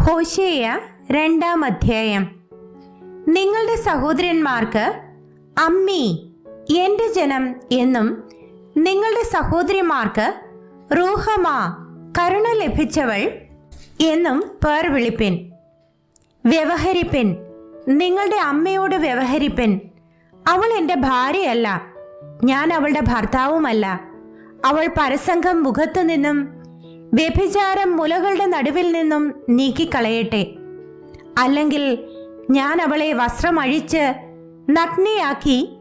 ഹോശേയ രണ്ടാം അധ്യായം. നിങ്ങളുടെ സഹോദരന്മാർക്ക് അമ്മി എന്റെ ജനം എന്നും നിങ്ങളുടെ സഹോദരിമാർക്ക് റൂഹമ കരുണ ലഭിച്ചവൾ എന്നും പേർ വിളിപ്പിൻ. വ്യവഹരിപ്പിൻ. നിങ്ങളുടെ അമ്മയോട് വ്യവഹരിപ്പിൻ. അവൾ എന്റെ ഭാര്യയല്ല ഞാൻ അവളുടെ ഭർത്താവുമല്ല. അവൾ പരസംഗം മുഖത്തു നിന്നും വ്യഭിചാരം മുലകളുടെ നടുവിൽ നിന്നും നീക്കിക്കളയട്ടെ. അല്ലെങ്കിൽ ഞാൻ അവളെ വസ്ത്രമഴിച്ച് നഗ്നയാക്കി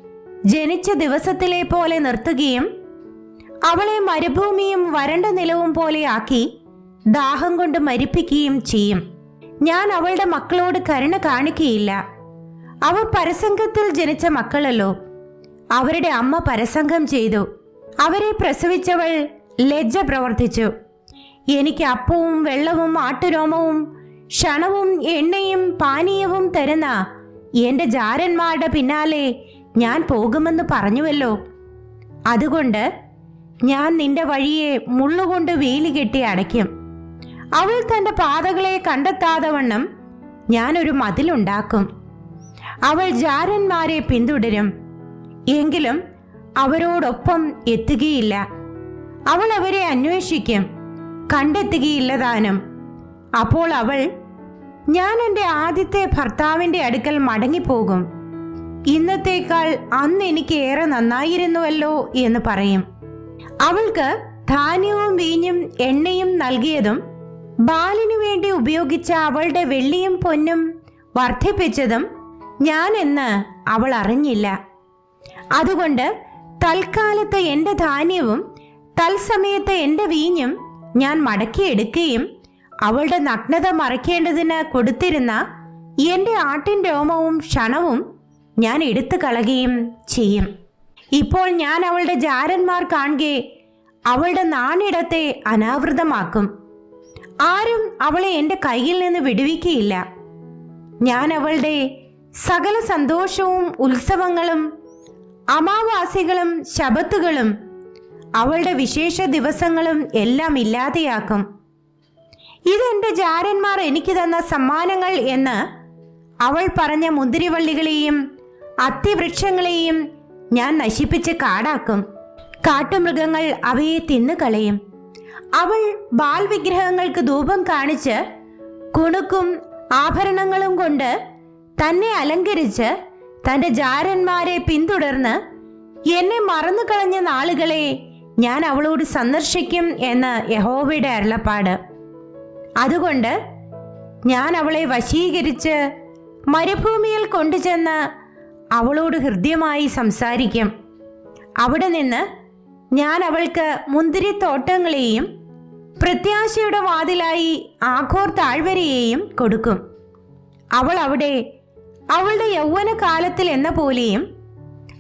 ജനിച്ച ദിവസത്തിലെ പോലെ നിർത്തുകയും അവളെ മരുഭൂമിയും വരണ്ട നിലവും പോലെ ആക്കി ദാഹം കൊണ്ട് മരിപ്പിക്കുകയും ചെയ്യും. ഞാൻ അവളുടെ മക്കളോട് കരുണ കാണിക്കുകയില്ല അവ പരസംഗത്തിൽ ജനിച്ച മക്കളല്ലോ. അവരുടെ അമ്മ പരസംഗം ചെയ്തു. അവരെ പ്രസവിച്ചവൾ ലജ്ജ പ്രവർത്തിച്ചു. എനിക്ക് അപ്പവും വെള്ളവും ആട്ടുരോമവും ക്ഷണവും എണ്ണയും പാനീയവും തരുന്ന എന്റെ ജാരന്മാരുടെ പിന്നാലെ ഞാൻ പോകുമെന്ന് പറഞ്ഞുവല്ലോ. അതുകൊണ്ട് ഞാൻ നിന്റെ വഴിയെ മുള്ളുകൊണ്ട് വേലി കെട്ടി അടയ്ക്കും. അവൾ തന്റെ പാതകളെ കണ്ടെത്താതെ വണ്ണം ഞാനൊരു മതിലുണ്ടാക്കും. അവൾ ജാരന്മാരെ പിന്തുടരും. എങ്കിലും അവരോടൊപ്പം എത്തുകയില്ല. അവൾ അവരെ അന്വേഷിക്കും. കണ്ടെത്തുകയില്ല താനും. അപ്പോൾ അവൾ ഞാൻ എന്റെ ആദ്യത്തെ ഭർത്താവിന്റെ അടുക്കൽ മടങ്ങിപ്പോകും. ഇന്നത്തേക്കാൾ അന്ന് എനിക്ക് ഏറെ നന്നായിരുന്നുവല്ലോ എന്ന് പറയും. അവൾക്ക് ധാന്യവും വീഞ്ഞും എണ്ണയും നൽകിയതും ബാലിനു വേണ്ടി ഉപയോഗിച്ച അവളുടെ വെള്ളിയും പൊന്നും വർദ്ധിപ്പിച്ചതും ഞാനെന്ന് അവൾ അറിഞ്ഞില്ല. അതുകൊണ്ട് തൽക്കാലത്ത് എന്റെ ധാന്യവും തത്സമയത്ത് എന്റെ വീഞ്ഞും ഞാൻ മടക്കിയെടുക്കുകയും അവളുടെ നഗ്നത മറയ്ക്കേണ്ടതിന് കൊടുത്തിരുന്ന എന്റെ ആട്ടിൻ രോമവും ക്ഷണവും ഞാൻ എടുത്തു കളയുകയും ചെയ്യും. ഇപ്പോൾ ഞാൻ അവളുടെ ജാരന്മാർ കാണുകെ അവളുടെ നാണിടത്തെ അനാവൃതമാക്കും. ആരും അവളെ എന്റെ കയ്യിൽ നിന്ന് വിടുവിക്കുകയില്ല. ഞാൻ അവളുടെ സകല സന്തോഷവും ഉത്സവങ്ങളും അമാവാസികളും ശബത്തുകളും അവളുടെ വിശേഷ ദിവസങ്ങളും എല്ലാം ഇല്ലാതെയാക്കും. ഇതെന്റെ ജാരന്മാർ എനിക്ക് തന്ന സമ്മാനങ്ങൾ എന്ന് അവൾ പറഞ്ഞ മുന്തിരിവള്ളികളെയും അത്തിവൃക്ഷങ്ങളെയും ഞാൻ നശിപ്പിച്ച് കാടാക്കും. കാട്ടുമൃഗങ്ങൾ അവയെ തിന്നുകളയും അവൾ ബാൽ വിഗ്രഹങ്ങൾക്ക് ധൂപം കാണിച്ച് കുണുക്കും ആഭരണങ്ങളും കൊണ്ട് തന്നെ അലങ്കരിച്ച് തന്റെ ജാരന്മാരെ പിന്തുടർന്ന് എന്നെ മറന്നു കളഞ്ഞ നാളുകളെ ഞാൻ അവളോട് സന്ദർശിക്കും എന്ന് യഹോവയുടെ അരുളപ്പാട്. അതുകൊണ്ട് ഞാൻ അവളെ വശീകരിച്ച് മരുഭൂമിയിൽ കൊണ്ടുചെന്ന് അവളോട് ഹൃദ്യമായി സംസാരിക്കും. അവിടെ നിന്ന് ഞാൻ അവൾക്ക് മുന്തിരിത്തോട്ടങ്ങളെയും പ്രത്യാശയുടെ വാതിലായി ആഘോർ താഴ്വരയെയും കൊടുക്കും. അവൾ അവിടെ അവളുടെ യൗവന കാലത്തിൽ എന്ന പോലെയും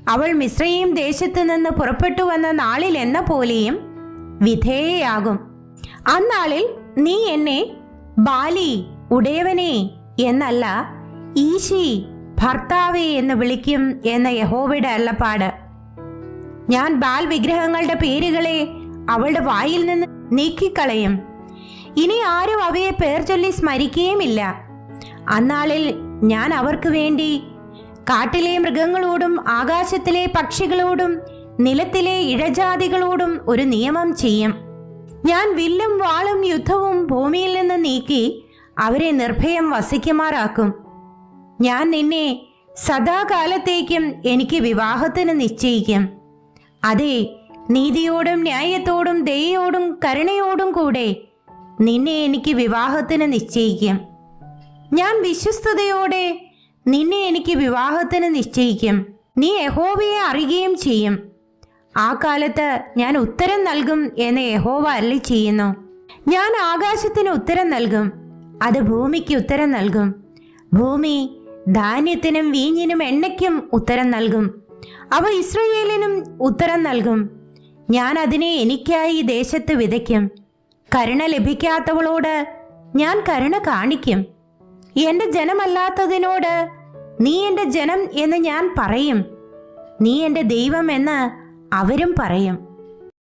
അവൾ മിശ്രയും ദേശത്തു നിന്ന് പുറപ്പെട്ടു വന്ന നാളിൽ എന്ന പോലെയും വിധേയയാകും. അന്നാളിൽ നീ എന്നെ ബാലി ഉടയവനെ എന്നല്ല ഈശി ഭർത്താവേ എന്ന് വിളിക്കും എന്ന യഹോവയുടെ അല്ലപ്പാട് ഞാൻ ബാൽ വിഗ്രഹങ്ങളുടെ പേരുകളെ അവളുടെ വായിൽ നിന്ന് നീക്കിക്കളയും. ഇനി ആരും അവയെ പേർ ചൊല്ലി സ്മരിക്കുകയുമില്ല. അന്നാളിൽ ഞാൻ അവർക്ക് വേണ്ടി കാട്ടിലെ മൃഗങ്ങളോടും ആകാശത്തിലെ പക്ഷികളോടും നിലത്തിലെ ഇഴജാതികളോടും ഒരു നിയമം ചെയ്യും. ഞാൻ വില്ലും വാളും യുദ്ധവും ഭൂമിയിൽ നിന്ന് നീക്കി അവരെ നിർഭയം വസിക്കുമാറാക്കും. ഞാൻ നിന്നെ സദാകാലത്തേക്കും എനിക്ക് വിവാഹത്തിന് നിശ്ചയിക്കും. അതെ നീതിയോടും ന്യായത്തോടും ദയോടും കരുണയോടും കൂടെ നിന്നെ എനിക്ക് വിവാഹത്തിന് നിശ്ചയിക്കും. ഞാൻ വിശ്വസ്തയോടെ നിന്നെ എനിക്ക് വിവാഹത്തിന് നിശ്ചയിക്കും. നീ യഹോവയെ അറിയുകയും ചെയ്യും. ആ കാലത്ത് ഞാൻ ഉത്തരം നൽകും എന്ന് യഹോവ അരളി ചെയ്യുന്നു. ഞാൻ ആകാശത്തിന് ഉത്തരം നൽകും. അത് ഭൂമിക്ക് ഉത്തരം നൽകും. ഭൂമി ധാന്യത്തിനും വീഞ്ഞിനും എണ്ണയ്ക്കും ഉത്തരം നൽകും. അവ ഇസ്രയേലിനും ഉത്തരം നൽകും. ഞാൻ അതിനെ എനിക്കായി ദേശത്ത് വിതയ്ക്കും. കരുണ ലഭിക്കാത്തവളോട് ഞാൻ കരുണ കാണിക്കും. എന്റെ ജനമല്ലാത്തതിനോട് നീ എന്റെ ജനം എന്ന് ഞാൻ പറയും. നീ എന്റെ എന്ന് അവരും പറയും.